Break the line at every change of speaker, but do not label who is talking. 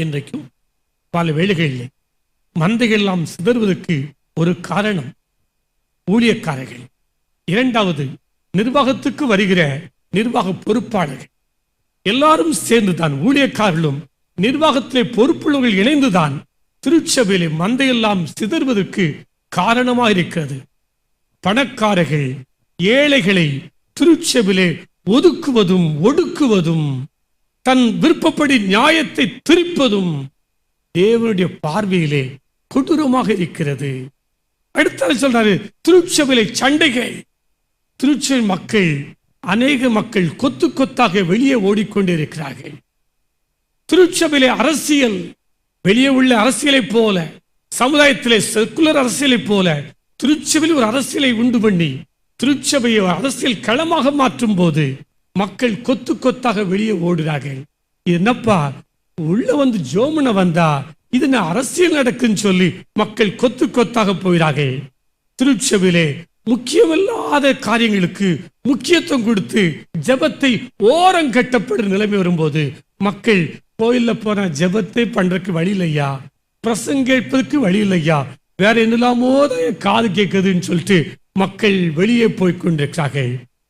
இன்றைக்கும் பல வேளைகளில் மந்தைகள் சிதறுவதற்கு ஒரு காரணம் ஊழியக்காரர்கள். இரண்டாவது நிர்வாகத்துக்கு வருகிற நிர்வாக பொறுப்பாளர்கள். எல்லாரும் சேர்ந்துதான் ஊழியக்காரர்களும் நிர்வாகத்திலே பொறுப்புள்ளவர்கள் இணைந்துதான் திருச்சபையிலே மந்தையெல்லாம் சிதறுவதற்கு காரணமாக இருக்கிறது. பணக்காரர்கள் ஏழைகளை திருச்சபையிலே ஒதுக்குவதும் ஒடுக்குவதும் தன் விருப்பப்படி நியாயத்தை திரிப்பதும் தேவனுடைய பார்வையிலே கொடூரமாக இருக்கிறது. அடுத்த சொல்றாரு திருச்சபிலை சண்டைகள். திருச்சபை மக்கள் அநேக மக்கள் கொத்து கொத்தாக வெளியே ஓடிக்கொண்டிருக்கிறார்கள் திருச்சபையிலே அரசியல் வெளியே உள்ள அரசியலைப் போல சமுதாயத்திலே செக்குலர் அரசியலைப் போல திருச்சபையில் ஒரு அரசியலை உண்டு பண்ணி திருச்சபையை ஒரு அரசியல் களமாக மாற்றும் போது மக்கள் கொத்து கொத்தாக வெளியே ஓடுறார்கள். என்னப்பா உள்ள வந்து ஜோமுனை வந்தா இது என்ன அரசியல் நடக்குன்னு சொல்லி மக்கள் கொத்து கொத்தாக போகிறார்கள் திருச்சபையிலே முக்கியமில்லாத காரியங்களுக்கு முக்கியத்துவம் கொடுத்து ஜெபத்தை ஓரம் கட்டப்படும் நிலைமை வரும்போது மக்கள் கோயில்ல போன ஜபத்தை பண்றதுக்கு வழி இல்லையா? பிரசங்க கேட்பதற்கு வழி இல்லையா? வேற என்னெல்லாமோ தான் காது கேட்குதுன்னு சொல்லிட்டு மக்கள் வெளியே போய் கொண்டிருக்கிறார்கள்.